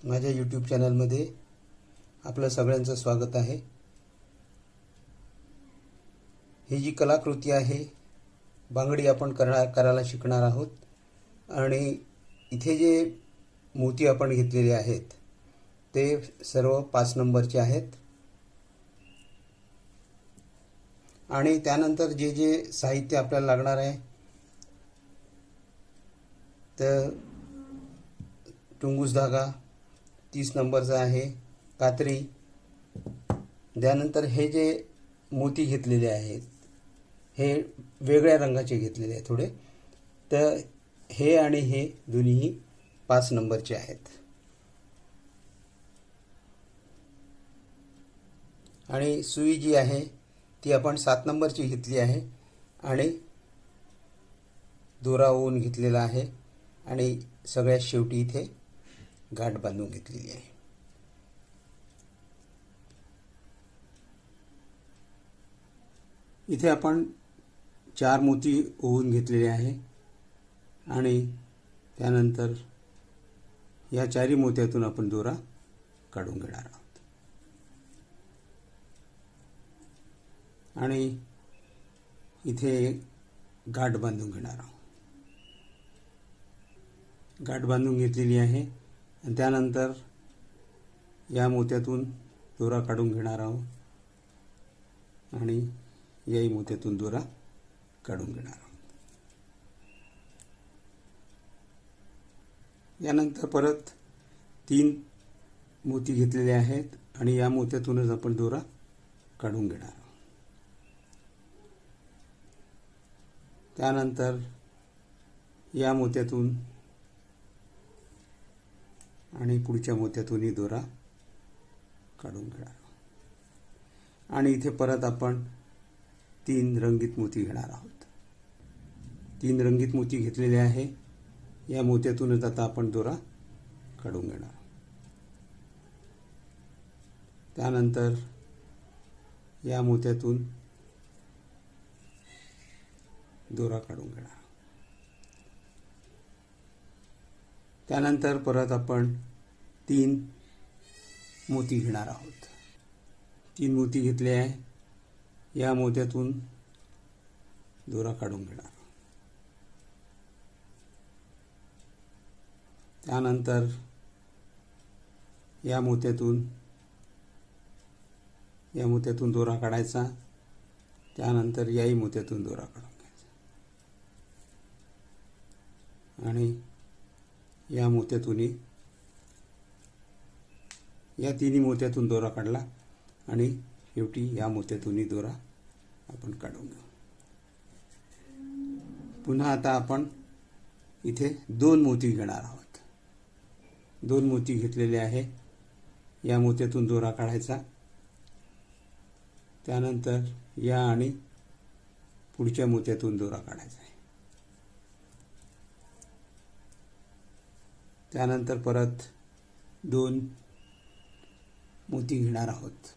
माझ्या यूट्यूब चॅनलमध्ये आपलं सगळ्यांचं स्वागत आहे. ही जी कलाकृती आहे बांगडी आपण करा करायला शिकणार आहोत. आणि इथे जे मोती आपण घेतलेले आहेत ते सर्व पाच नंबरचे आहेत. आणि त्यानंतर जे जे साहित्य आपल्याला लागणार आहे तर टुंगूस धागा तीस नंबरचा आहे कात्री. त्यानंतर हे जे मोती घेतलेले आहेत हे वेगळ्या रंगाचे घेतलेले आहे थोडे. तर हे आणि हे दोन्हीही पाच नंबरचे आहेत. आणि सुई जी आहे ती आपण सात नंबरची घेतली आहे आणि दोरा ओवून घेतलेला आहे. आणि सगळ्यात शेवटी इथे गाठ बांधून घेतलेली आहे. इथे आपण चार मोती ओवून घेतलेले आहे आणि त्यानंतर या चारही मोत्यातून आपण दोरा काढून घेणार आहोत. आणि इथे एक गाठ बांधून घेणार आहोत. गाठ बांधून घेतलेली आहे. आणि त्यानंतर या मोत्यातून दोरा काढून घेणार आहोत. आणि याही मोत्यातून दोरा काढून घेणार आहोत. यानंतर परत तीन मोती घेतलेले आहेत आणि या मोत्यातूनच आपण दोरा काढून घेणार आहोत. त्यानंतर या मोत्यातून आणि पुढच्या मोत्यातूनही दोरा काढून घेणार आहोत. आणि इथे परत आपण तीन रंगीत मोती घेणार आहोत. तीन रंगीत मोती घेतलेले आहे. या मोत्यातूनच आता आपण दोरा काढून घेणार त्यानंतर या मोत्यातून दोरा काढून घेणार त्यानंतर परत आपण तीन मोती घेणार आहोत. तीन मोती घेतले आहे. या मोत्यातून दोरा काढून घेणार त्यानंतर या मोत्यातून या मोत्यातून दोरा काढायचा. त्यानंतर याही मोत्यातून दोरा काढून घ्यायचा. आणि या मोत्यातूनही या तिन्ही मोत्यातून दोरा काढला आणि शेवटी या मोत्यातूनही दोरा आपण काढून घेऊ. पुन्हा आता आपण इथे दोन मोती घेणार आहोत. दोन मोती घेतलेले आहे. या मोत्यातून दोरा काढायचा. त्यानंतर या आणि पुढच्या मोत्यातून दोरा काढायचा. त्यानंतर परत दोन मोती घेणार आहोत.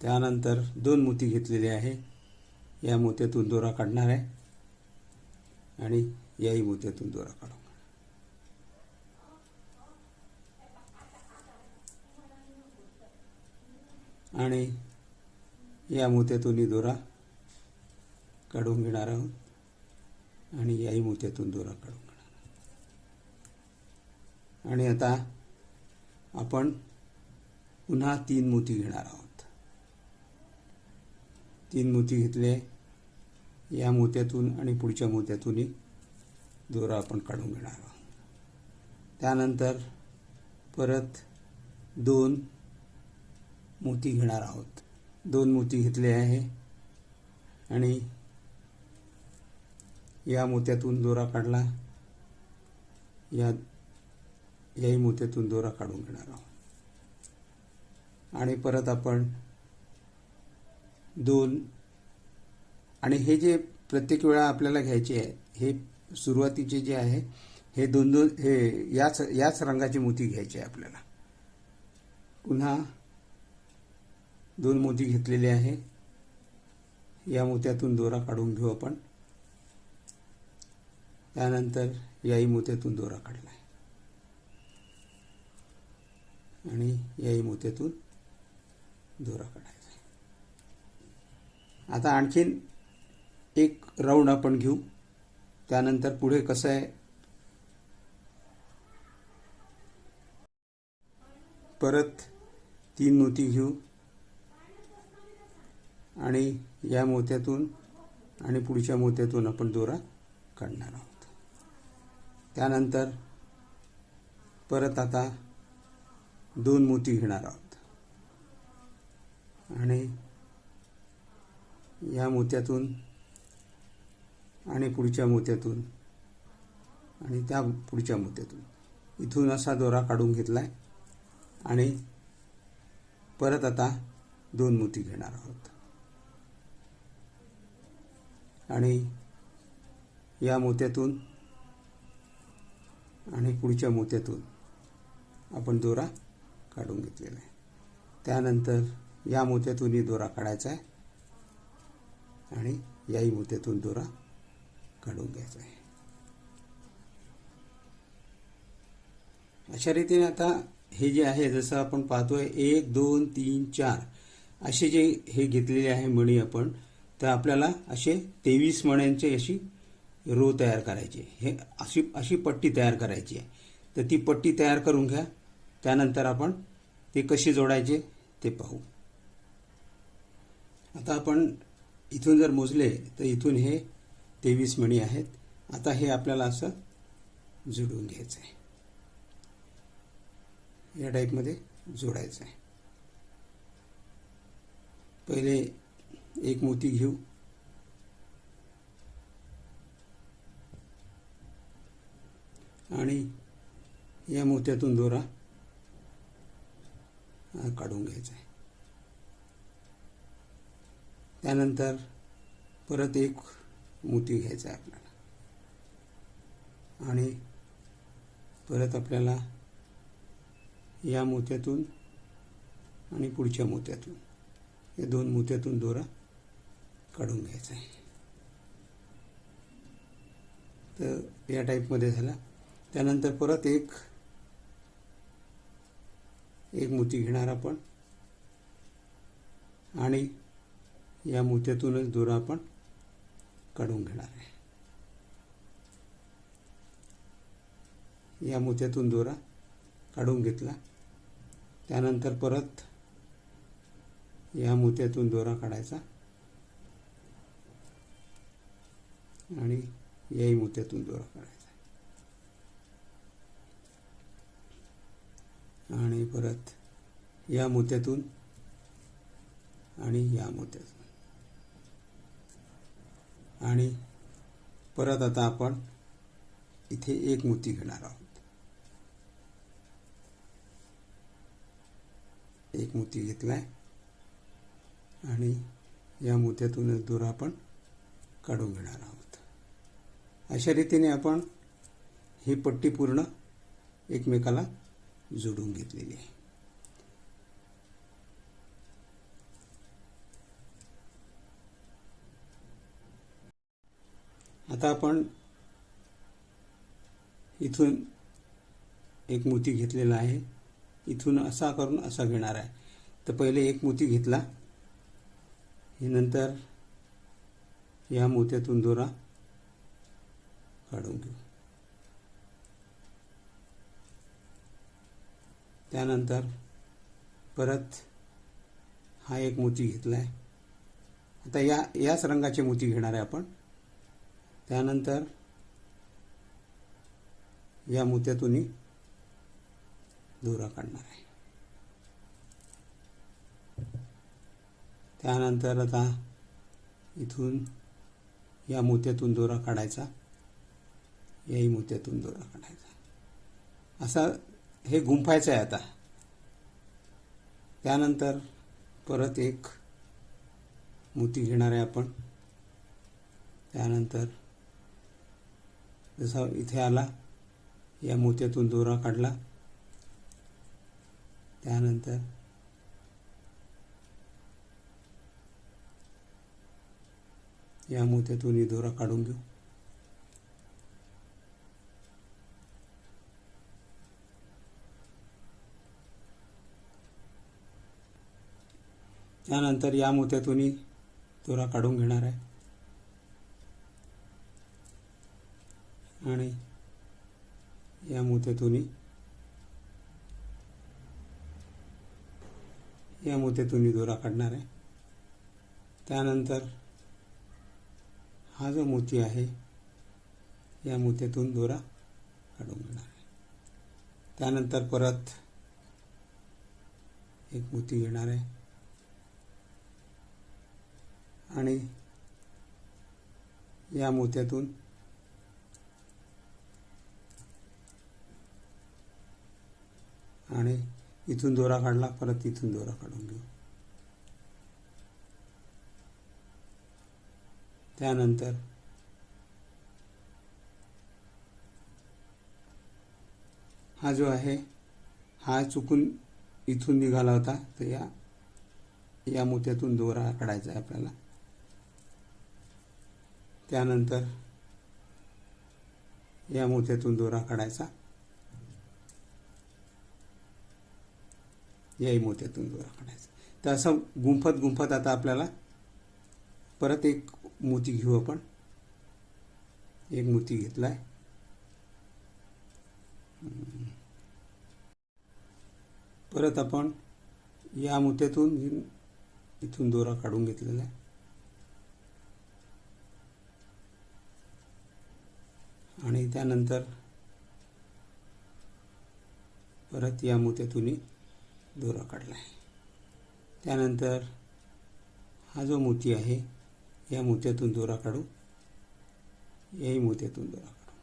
त्यानंतर दोन मोती घेतलेले आहे. या मोत्यातून दोरा काढणार आहे आणि याही मोत्यातून दोरा काढू आणि या मोत्यातूनही दोरा काढून घेणार आहोत आणि याही मोत्यातून दोरा काढून. आणि आता आपण पुन्हा तीन मोती घेणार आहोत. तीन मोती घेतले या मोत्यातून आणि पुढच्या मोत्यातूनही दोरा आपण काढून घेणार आहोत. त्यानंतर परत दोन मोती घेणार आहोत. दोन मोती घेतले आहे आणि या मोत्यातून दोरा काढला. या याही मोत्यातून दोरा काढून घेणार आहोत. आणि परत आपण दोन आणि हे जे प्रत्येक वेळा आपल्याला घ्यायचे आहे हे सुरुवातीचे जे आहे हे दोन दोन हे याच याच रंगाची मोती घ्यायची आहे आपल्याला. पुन्हा दोन मोती घेतलेले आहे. या मोत्यातून दोरा काढून घेऊ आपण. त्यानंतर याही मोत्यातून दोरा काढला आहे. आणि याही मोत्यातून दोरा काढायचा आता आणखीन एक राऊंड आपण घेऊ. त्यानंतर पुढे कसं आहे? परत तीन मोती घेऊ. आणि या मोत्यातून आणि पुढच्या मोत्यातून आपण दोरा काढणार आहोत. त्यानंतर परत आता दोन मोती घेणार आहोत. आणि या मोत्यातून आणि पुढच्या मोत्यातून आणि त्या पुढच्या मोत्यातून इथून असा दोरा काढून घेतला आहे आणि परत आता दोन मोती घेणार आहोत. आणि या मोत्यातून आणि पुढच्या मोत्यातून आपण दोरा काढून घेतलेला आहे. त्यानंतर या मोत्यातूनही दोरा काढायचा आहे आणि याही मोत्यातून दोरा काढून घ्यायचा आहे. अशा रीतीने आता हे जे आहे जसं आपण पाहतोय एक दोन तीन चार असे जे हे घेतलेले आहे मणी आपण तर आपल्याला असे तेवीस मण्यांचे अशी रो तयार करायची आहे. हे अशी अशी पट्टी तयार करायची आहे. तर ती पट्टी तयार करून घ्या. त्यानंतर आपण ते कशी जोडायचे ते पाहू. आता आपण इथून जर मोजले तर इथून हे तेवीस मणी आहेत. आता हे आपल्याला असं जोडून घ्यायचं आहे. या टाईपमध्ये जोडायचं आहे. पहिले एक मोती घेऊ. आणि या मोत्यातून दोरा काढून घ्यायचं आहे. त्यानंतर परत एक मोती घ्यायचा आहे आपल्याला. आणि परत आपल्याला या मोत्यातून आणि पुढच्या मोत्यातून या दोन मोत्यातून दोरा काढून घ्यायचा आहे. तर या टाईपमध्ये झाला. त्यानंतर परत एक एक मोती घेणार आपण. आणि या मोत्यातूनच दोरा आपण काढून घेणार आहे. या मोत्यातून दोरा काढून घेतला. त्यानंतर परत या मोत्यातून दोरा काढायचा. आणि याही मोत्यातून दोरा काढायचा. आणि परत या मोत्यातून आणि या मोत्यातून. आणि परत आता आपण इथे एक मोती घेणार आहोत. एक मोती घेतलाय आणि या मोत्यातूनच दोरा आपण काढून घेणार आहोत. अशा रीतीने आपण ही पट्टी पूर्ण एकमेकाला जोडून घेतलेली आहे. आता आपण इथून एक मोती घेतलेला आहे. इथून असा करून असा घेणार आहे. तर पहिले एक मोती घेतला. हे नंतर या मोत्यातून दोरा काढून घेऊ. त्यानंतर परत हा एक मोती घेतला आहे आता या याच रंगाचे मोती घेणार आहे आपण. त्यानंतर या मोत्यातूनही दोरा काढणार आहे. त्यानंतर आता इथून या मोत्यातून दोरा काढायचा. याही मोत्यातून दोरा काढायचा. असा हे गुंफायचं आहे आता. त्यानंतर परत एक मोती घेणार आहे आपण. त्यानंतर जसा इथे आला या मोत्यातून दोरा काढला. त्यानंतर या मोत्यातून दोरा काढून घेऊ. त्यानंतर या मोत्यातूनही दोरा काढून घेणार आहे. आणि या मोत्यातूनही या मोत्यातूनही दोरा काढणार आहे. त्यानंतर हा जो मोती आहे या मोत्यातून दोरा काढून घेणार आहे. त्यानंतर परत एक मोती घेणार आहे. आणि या मोत्यातून आणि इथून दोरा काढला परत इथून दोरा काढून घेऊ. त्यानंतर हा जो आहे हा चुकून इथून निघाला होता तर या या मोत्यातून दोरा काढायचा आहे आपल्याला. त्यानंतर या मोत्यातून दोरा काढायचा. याही मोत्यातून दोरा काढायचा. तर असं गुंफत गुंफत आता आपल्याला परत एक मोती घेऊ आपण. एक मोती घेतला आहे परत आपण या मोत्यातून इथून दोरा काढून घेतलेला आहे. आणि त्यानंतर परत या मोत्यातूनही दोरा काढला आहे. त्यानंतर हा जो मोती आहे या मोत्यातून दोरा काढू याही मोत्यातून दोरा काढू.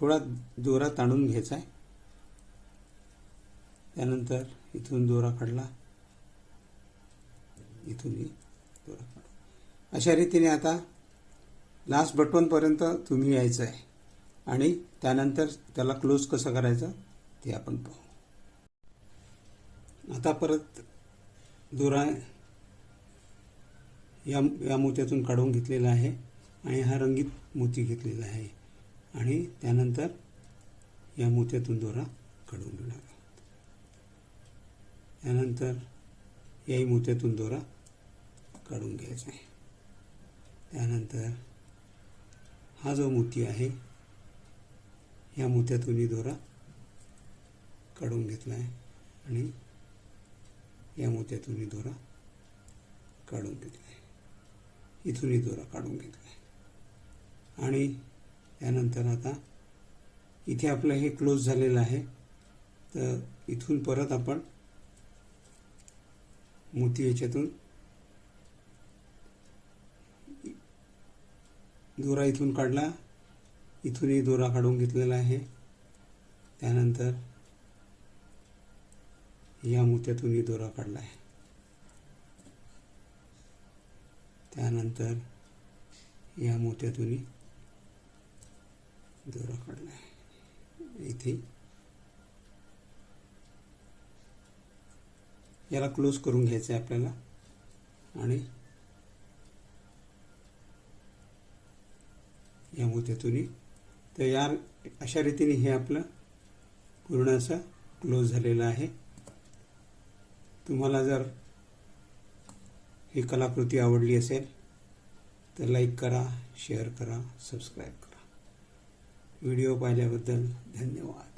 थोडा दोरा ताणून घ्यायचा आहे. त्यानंतर इथून दोरा काढला इथूनही दोरा काढू. अशा रीतीने आता लास्ट बटवनपर्यंत तुम्ही यायचं आहे आणि त्यानंतर त्याला क्लोज कसं करायचं ते आपण पाहू. आता परत दोरा या या मोत्यातून काढून घेतलेला आहे आणि हा रंगीत मोती घेतलेला आहे. आणि त्यानंतर या मोत्यातून दोरा काढून घेणार आहोत. त्यानंतर याही मोत्यातून दोरा काढून घ्यायचा आहे. त्यानंतर हा जो मोती आहे या मोत्यातूनही दोरा काढून घेतला आहे आणि या मोत्यातूनही दोरा काढून घेतला आहे इथूनही दोरा काढून घेतला आहे आणि त्यानंतर आता इथे आपलं हे क्लोज झालेलं आहे. तर इथून परत आपण मोती याच्यातून दोरा इथून काढला. इथूनही दोरा काढून घेतलेला आहे. त्यानंतर या मोत्यातूनही दोरा काढला आहे. त्यानंतर या मोत्यातूनही दोरा काढला आहे. इथे याला क्लोज करून घ्यायचं आहे आपल्याला. आणि या मोत्यातून तर या अशा रीतीने हे आपलं पूर्ण असं क्लोज झालेलं आहे. तुम्हाला जर ही कलाकृती आवडली असेल तर लाईक करा शेअर करा सबस्क्राईब करा. व्हिडिओ पाहिल्याबद्दल धन्यवाद.